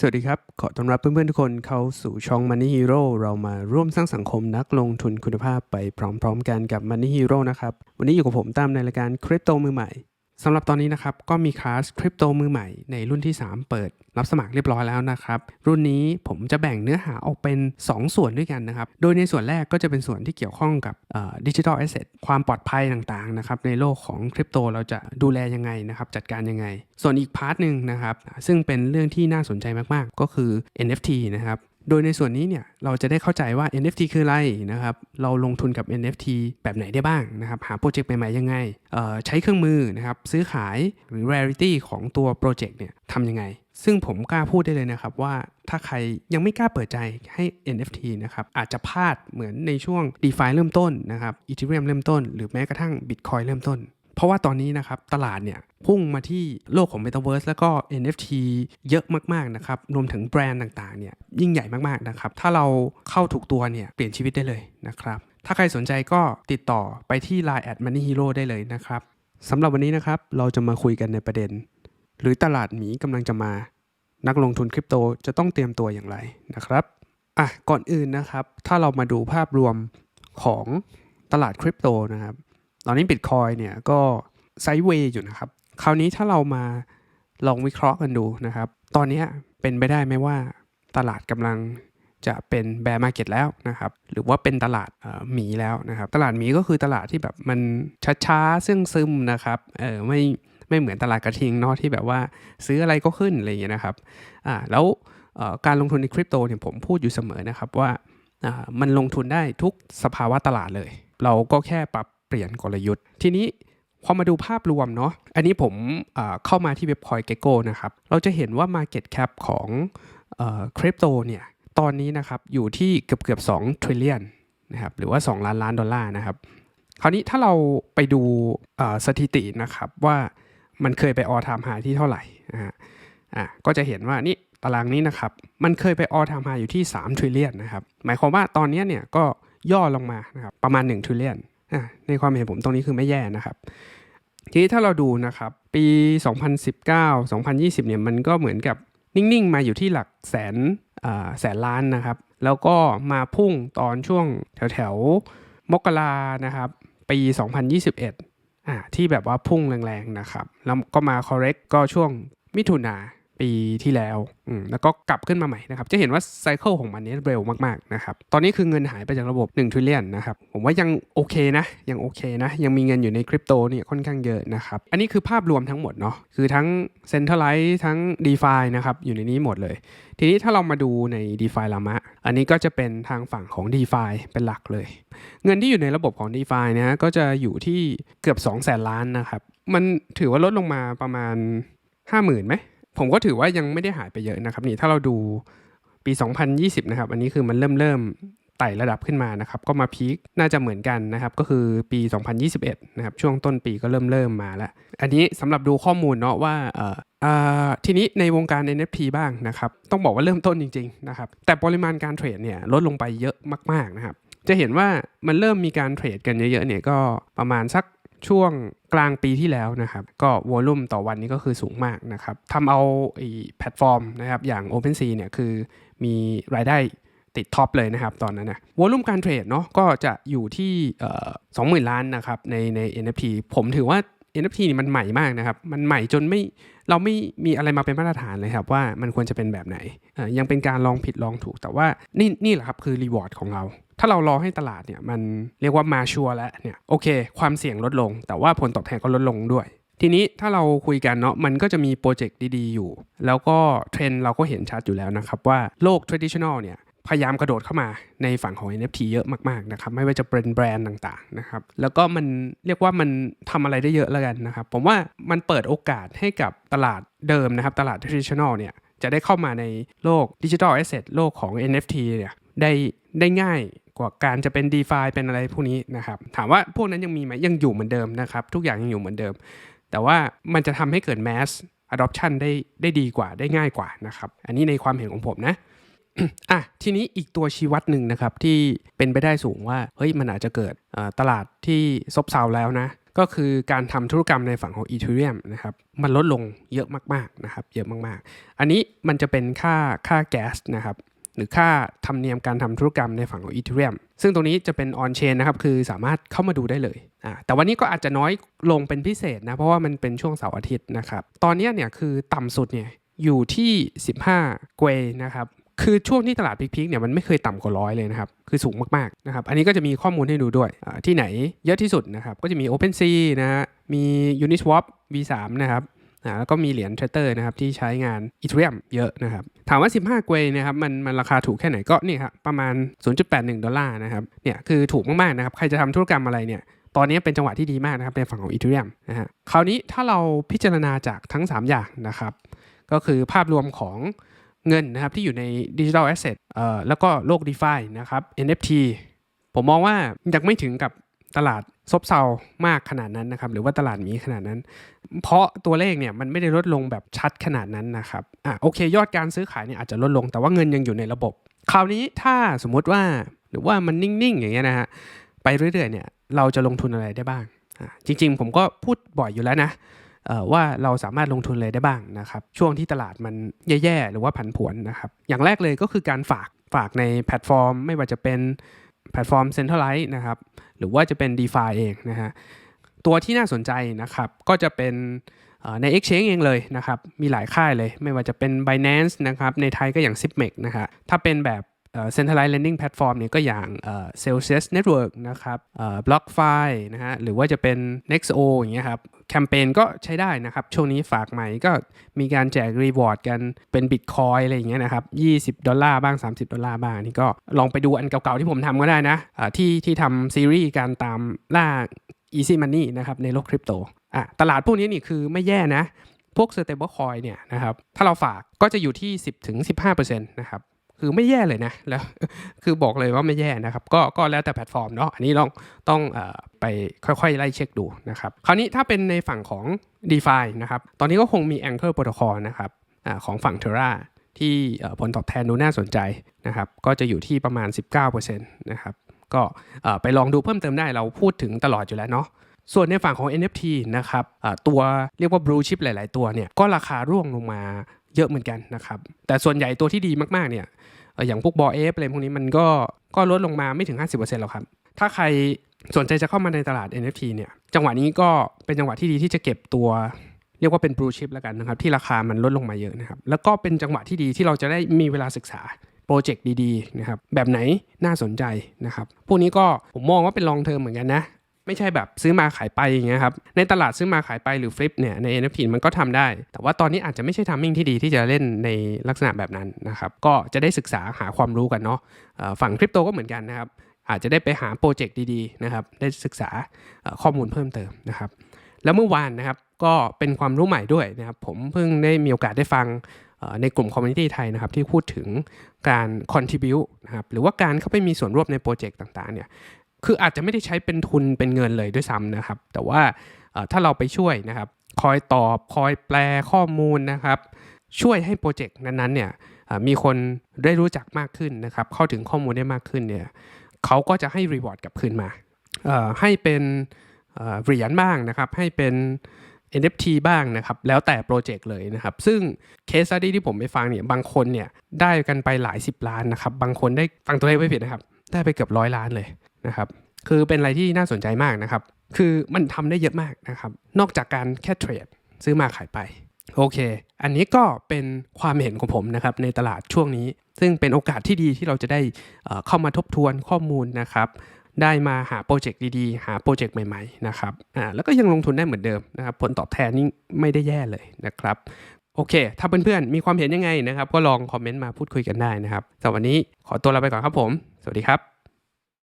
สวัสดีครับ ขอต้อนรับเพื่อนๆทุกคนเข้าสู่ช่อง Money Hero เรามาร่วมสร้างสังคมนักลงทุนคุณภาพไปพร้อมๆกันกับ Money Hero นะครับ วันนี้อยู่กับผมตามในรายการคริปโตมือใหม่ สำหรับตอนนี้นะครับก็มีคลาสคริปโตมือใหม่ในรุ่นที่ 3 เปิดรับสมัครเรียบร้อยแล้วนะครับ รุ่นนี้ผมจะแบ่งเนื้อหาออกเป็น 2 ส่วนด้วยกันนะครับ โดยในส่วนแรกก็จะเป็นส่วนที่เกี่ยวข้องกับดิจิทัลแอสเซทความปลอดภัยต่างๆนะครับในโลกของคริปโตเราจะดูแลยังไงนะครับ จัดการยังไง ส่วนอีกพาร์ทหนึ่งนะครับ ซึ่งเป็นเรื่องที่น่าสนใจมากๆ ก็คือ NFT นะครับ โดยในส่วนนี้เนี่ยเราจะได้เข้าใจว่า NFT คืออะไรนะครับ เราลงทุนกับ NFT แบบไหนได้บ้างนะครับหาโปรเจกต์ใหม่ๆยังไง ใช้เครื่องมือนะครับซื้อขายหรือ rarity ของตัวโปรเจกต์เนี่ยทำยังไง ซึ่งผมกล้าพูดได้เลยนะครับว่าถ้าใครยังไม่กล้าเปิดใจให้ NFT นะครับอาจจะพลาดเหมือนในช่วง DeFi เริ่มต้นนะครับ Ethereum เริ่มต้น หรือแม้กระทั่ง Bitcoin เริ่มต้น เพราะว่าตอนนี้นะครับตลาดเนี่ยพุ่งมาที่โลกของ Metaverse แล้วก็ NFT เยอะมากๆนะครับรวมถึงแบรนด์ต่างๆเนี่ยยิ่งใหญ่มากๆนะครับถ้าเราเข้าถูกตัวเนี่ยเปลี่ยนชีวิตได้เลยนะครับถ้าใครสนใจก็ติดต่อไปที่ Line at Money Hero ได้เลยนะครับสำหรับวันนี้นะครับเราจะมาคุยกันในประเด็น หรือตลาดหมีกำลังจะมา นักลงทุนคริปโตจะต้องเตรียมตัวอย่างไรนะครับอะก่อนอื่นนะครับ ถ้าเรามาดูภาพรวมของตลาดคริปโตนะครับ ตอนนี้ Bitcoin เนี่ยก็ไซด์เวย์อยู่นะครับ คราวนี้ถ้าเรามาลองวิเคราะห์กันดูนะครับ ตอนนี้เป็นไปได้ไหมว่าตลาดกำลังจะเป็นแบร์มาร์เก็ตแล้วนะครับ หรือว่าเป็นตลาดหมีแล้วนะครับ ตลาดหมีก็คือตลาดที่แบบมันช้าๆซึ่งซึมนะครับเออไม่ไม่เหมือนตลาดกระทิงเนาะที่แบบว่าซื้ออะไรก็ขึ้นอะไรอย่างเงี้ยนะครับอ่าแล้วการลงทุนในคริปโตเนี่ยผมพูดอยู่เสมอนะครับว่ามันลงทุนได้ทุกสภาวะตลาดเลย เราก็แค่ปรับ เปลี่ยนกลยุทธ์ ทีนี้พอมาดูภาพรวมเนาะอันนี้ผมเข้ามาที่เว็บคอยเกโก้นะครับ เราจะเห็นว่า Market Cap ของคริปโตเนี่ยตอนนี้นะครับอยู่ที่เกือบเกือบ2 trillion นะครับหรือว่า 2 ล้านล้านดอลลาร์นะครับ คราวนี้ถ้าเราไปดูสถิตินะครับว่ามันเคยไปออทามหาที่เท่าไหร่นะฮะอะก็จะเห็นว่านี่ตารางนี้นะครับ มันเคยไปออทามหาอยู่ที่3 trillion นะครับ หมายความว่าตอนนี้เนี่ยก็ย่อลงมานะครับประมาณ1 trillion ในความเห็นผมตรงนี้คือไม่แย่นะครับ ทีนี้ถ้าเราดูนะครับ ปี 2019 2020 เนี่ยมันก็เหมือนกับนิ่งๆ มาอยู่ที่หลักแสนแสนล้านนะครับ แล้วก็มาพุ่งตอนช่วงแถวๆมกรานะครับ ปี 2021อ่าที่แบบว่าพุ่งแรงๆนะครับ แล้วก็มา correct ก็ช่วงมิถุนา ปีที่แล้วแล้วก็กลับขึ้นมาใหม่นะครับ จะเห็นว่าไซเคิลของมันนี้เร็วมากๆนะครับ ตอนนี้คือเงินหายไปจากระบบ1 trillion นะครับ ผมว่ายังโอเคนะ ยังโอเคนะ ยังมีเงินอยู่ในคริปโตเนี่ยค่อนข้างเยอะนะครับ อันนี้คือภาพรวมทั้งหมดเนาะ คือทั้ง Centralize ทั้ง DeFi นะครับ อยู่ในนี้หมดเลย ทีนี้ถ้าเรามาดูใน DeFi ลามะ อันนี้ก็จะเป็นทางฝั่งของ DeFi เป็นหลักเลย เงินที่อยู่ในระบบของ DeFi นะก็จะอยู่ที่เกือบ2 0 0แสนล้านนะครับ มันถือว่าลดลงมาประมาณ 50,000ไหม ผมก็ถือว่ายังไม่ได้หายไปเยอะนะครับนี่ถ้าเราดูปี 2020 นะครับ อันนี้คือมันเริ่มเริ่มไต่ระดับขึ้นมานะครับ ก็มาพีคน่าจะเหมือนกันนะครับ ก็คือปี 2021 นะครับ ช่วงต้นปีก็เริ่มเริ่มมาแล้ว อันนี้สำหรับดูข้อมูลเนาะว่าเอ่อทีนี้ในวงการ NFT บ้างนะครับ ต้องบอกว่าเริ่มต้นจริงๆนะครับ แต่ปริมาณการเทรดเนี่ยลดลงไปเยอะมากๆนะครับ จะเห็นว่ามันเริ่มมีการเทรดกันเยอะๆเนี่ยก็ประมาณสัก ช่วงกลางปีที่แล้วนะครับ ก็วอลุ่มต่อวันนี้ก็คือสูงมากนะครับทำเอาอแพลตฟอร์มนะครับอย่าง OpenSea เนี่ยคือมีรายได้ติดท็อปเลยนะครับตอนนั้นนะวอลุ่มการเทรดเนาะก็จะอยู่ที่สองหมื่นล้านนะครับในใน NFT ผมถือว่า NFT นี่มันใหม่มากนะครับ มันใหม่จนไม่ เราไม่มีอะไรมาเป็นมาตรฐานเลยครับว่ามันควรจะเป็นแบบไหน ยังเป็นการลองผิดลองถูก แต่ว่านี่นี่แหละครับคือรีวอร์ดของเรา ถ้าเรารอให้ตลาดเนี่ยมันเรียกว่ามาชัวร์แล้วเนี่ยโอเค ความเสี่ยงลดลง แต่ว่าผลตอบแทนก็ลดลงด้วยทีนี้ถ้าเราคุยกันเนาะมันก็จะมีโปรเจกต์ดี ๆ อยู่ แล้วก็เทรนเราก็เห็นชัดอยู่แล้วนะครับว่าโลก traditional เนี่ย พยายามกระโดดเข้ามาในฝั่งของ NFT เยอะมากๆนะครับไม่ว่าจะเป็นแบรนด์ต่างๆนะครับแล้วก็มันเรียกว่ามันทำอะไรได้เยอะแล้วกันนะครับผมว่ามันเปิดโอกาสให้กับตลาดเดิมนะครับตลาด traditional เนี่ยจะได้เข้ามาในโลกดิจิทัลแอสเซทโลกของ NFT เนี่ยได้ได้ง่ายกว่าการจะเป็น d e f าเป็นอะไรพวกนี้นะครับถามว่าพวกนั้นยังมีไหมยังอยู่เหมือนเดิมนะครับทุกอย่างยังอยู่เหมือนเดิม แต่ว่ามันจะทำให้เกิด mass adoption ได้ได้ดีกว่าได้ง่ายกว่านะครับอันนี้ในความเห็นของผมนะ อะทีนี้อีกตัวชี้วัดหนึ่งนะครับที่เป็นไปได้สูงว่าเฮ้ยมันอาจจะเกิดตลาดที่ซบเซาแล้วนะก็คือการทำธุรกรรมในฝั่งของ Ethereum นะครับมันลดลงเยอะมากๆนะครับเยอะมากๆ อันนี้มันจะเป็นค่าค่าแก๊สนะครับหรือค่าธรรมเนียมการทำธุรกรรมในฝั่งของ Ethereum ซึ่งตรงนี้จะเป็น on chain นะครับคือสามารถเข้ามาดูได้เลยอ่าแต่วันนี้ก็อาจจะน้อยลงเป็นพิเศษนะเพราะว่ามันเป็นช่วงเสาร์อาทิตย์นะครับตอนนี้เนี่ยคือต่ำสุดเนี่ยอยู่ที่ 15 เกวนะครับ คือช่วงที่ตลาดพีคๆเนี่ยมันไม่เคยต่ำกว่าร้อยเลยนะครับคือสูงมากๆนะครับอันนี้ก็จะมีข้อมูลให้ดูด้วยที่ไหนเยอะที่สุดนะครับก็จะมี OpenSea นะฮะมี Uniswap V3 นะครับอ่าแล้วก็มีเหรียญ Tether นะครับที่ใช้งาน Ethereum เยอะนะครับถามว่า 15 เกวนะครับมันมันราคาถูกแค่ไหนก็นี่ครับประมาณ 0.81 ดอลลาร์นะครับเนี่ยคือถูกมากๆนะครับใครจะทำธุรกรรมอะไรเนี่ยตอนนี้เป็นจังหวะที่ดีมากนะครับในฝั่งของ Ethereum นะฮะคราวนี้ถ้าเราพิจารณาจากทั้ง 3 อย่างนะครับก็คือภาพรวมของ เงินนะครับที่อยู่ในดิจิทัลแอสเซทแล้วก็โลก d e f i นะครับ NFT ผมมองว่ายังไม่ถึงกับตลาดซบเซามากขนาดนั้นนะครับหรือว่าตลาดมีขนาดนั้น เพราะตัวเลขเนี่ยมันไม่ได้ลดลงแบบชัดขนาดนั้นนะครับอะโอเค ยอดการซื้อขายเนี่ยอาจจะลดลง แต่ว่าเงินยังอยู่ในระบบ คราวนี้ถ้าสมมุติว่าหรือว่ามันนิ่งๆอย่างเงี้ยนะฮะไปเรื่อยๆเนี่ยเราจะลงทุนอะไรได้บ้างอะจริงๆ ผมก็พูดบ่อยอยู่แล้วนะ ว่าเราสามารถลงทุนเลยได้บ้างนะครับ ช่วงที่ตลาดมันแย่ๆ หรือว่าผันผวนนะครับ อย่างแรกเลยก็คือการฝากฝากในแพลตฟอร์ม ไม่ว่าจะเป็นแพลตฟอร์ม Centralized นะครับ หรือว่าจะเป็น d e f i เองนะฮะตัวที่น่าสนใจนะครับก็จะเป็นใน Exchange เองเลยนะครับ มีหลายค่ายเลย ไม่ว่าจะเป็น Binance นะครับ ในไทยก็อย่าง Zipmex นะฮะถ้าเป็นแบบ centralized lending platform เนี่ยก็อย่างเอ่อ Celsius Network นะครับเอ่อ BlockFi นะฮะหรือว่าจะเป็น Nexo อย่างเงี้ยครับแคมเปญก็ใช้ได้นะครับ ช่วงนี้ฝากใหม่ก็มีการแจกรีวอร์ดกันเป็น Bitcoin อะไรอย่างเงี้ยนะครับ20 ดอลลาร์บ้าง 30 ดอลลาร์บ้างนี่ก็ลองไปดูอันเก่าๆที่ผมทำก็ได้นะอ่าที่ที่ทำซีรีส์การตามล่า Easy Money นะครับในโลกคริปโตอะตลาดพวกนี้นี่คือไม่แย่นะ พวก stable coin เนี่ยนะครับถ้าเราฝากก็จะอยู่ที่ 10-15%นะครับ คือไม่แย่เลยนะแล้วคือบอกเลยว่าไม่แย่นะครับ ก็ก็แล้วแต่แพลตฟอร์มเนาะอันนี้ต้องต้องอไปค่อยๆ ไล่เช็คดูนะครับ คราวนี้ถ้าเป็นในฝั่งของ d e f i นะครับ ตอนนี้ก็คงมี Anchor Protocol นะครับอของฝั่ง Terra ที่ผลตอบแทนดูน่าสนใจนะครับ ก็จะอยู่ที่ประมาณ 19%นะครับ ก็ไปลองดูเพิ่มเติมได้เราพูดถึงตลอดอยู่แล้วเนาะส่วนในฝั่งของ NFT นะครับตัวเรียกว่า blue chip หลาย ๆ ตัวเนี่ยก็ราคาร่วงลงมา เยอะเหมือนกันนะครับแต่ส่วนใหญ่ตัวที่ดีมากๆเนี่ยอย่างพวกบอเอฟอะไรพวกนี้มันก็ก็ลดลงมาไม่ถึง 50%หรอกครับ ถ้าใครสนใจจะเข้ามาในตลาด NFT เนี่ยจังหวะนี้ก็เป็นจังหวะที่ดีที่จะเก็บตัว เรียกว่าเป็น blue chip แล้วกันนะครับ ที่ราคามันลดลงมาเยอะนะครับ แล้วก็เป็นจังหวะที่ดีที่เราจะได้มีเวลาศึกษาโปรเจกต์ดีๆนะครับแบบไหนน่าสนใจนะครับ พวกนี้ก็ผมมองว่าเป็น long term เหมือนกันนะ ไม่ใช่แบบซื้อมาขายไปอย่างเงี้ยครับ ในตลาดซื้อมาขายไปหรือฟลิปเนี่ยใน NFT มันก็ทำได้ แต่ว่าตอนนี้อาจจะไม่ใช่ทัมมิ่งที่ดีที่จะเล่นในลักษณะแบบนั้นนะครับ ก็จะได้ศึกษาหาความรู้กันเนาะฝั่งคริปโตก็เหมือนกันนะครับ อาจจะได้ไปหาโปรเจกต์ดีๆนะครับ ได้ศึกษาข้อมูลเพิ่มเติมนะครับ แล้วเมื่อวานนะครับ ก็เป็นความรู้ใหม่ด้วยนะครับ ผมเพิ่งได้มีโอกาสได้ฟังในกลุ่มคอมมูนิตี้ไทยนะครับที่พูดถึงการ contribu นะครับหรือว่าการเข้าไปมีส่วนร่วมในโปรเจกต์ต่างๆเนี่ย คืออาจจะไม่ได้ใช้เป็นทุนเป็นเงินเลยด้วยซ้ำนะครับ แต่ว่าถ้าเราไปช่วยนะครับ คอยตอบคอยแปลข้อมูลนะครับ ช่วยให้โปรเจกต์นั้นๆเนี่ยมีคนได้รู้จักมากขึ้นนะครับ เข้าถึงข้อมูลได้มากขึ้นเนี่ยเขาก็จะให้รีวอร์ดกลับคืนมาให้เป็นเหรียญบ้างนะครับ ให้เป็น NFT บ้างนะครับ แล้วแต่โปรเจกต์เลยนะครับ ซึ่งเคส study ที่ผมไปฟังเนี่ย บางคนเนี่ยได้กันไปหลาย 10 ล้านนะครับ บางคนได้ฟังตัวเลขไม่ผิดนะครับ ได้ไปเกือบร้อยล้านเลย นะครับคือเป็นอะไรที่น่าสนใจมากนะครับ คือมันทำได้เยอะมากนะครับ นอกจากการแค่เทรดซื้อมาขายไปโอเค อันนี้ก็เป็นความเห็นของผมนะครับในตลาดช่วงนี้ ซึ่งเป็นโอกาสที่ดีที่เราจะได้เอ่อเข้ามาทบทวนข้อมูลนะครับ ได้มาหาโปรเจกต์ดีๆ หาโปรเจกต์ใหม่ๆนะครับอ่าแล้วก็ยังลงทุนได้เหมือนเดิมนะครับ ผลตอบแทนนี่ไม่ได้แย่เลยนะครับ โอเค ถ้าเพื่อนๆมีความเห็นยังไงนะครับ ก็ลองคอมเมนต์มาพูดคุยกันได้นะครับสำหรับวันนี้ขอตัวลาไปก่อนครับผม สวัสดีครับ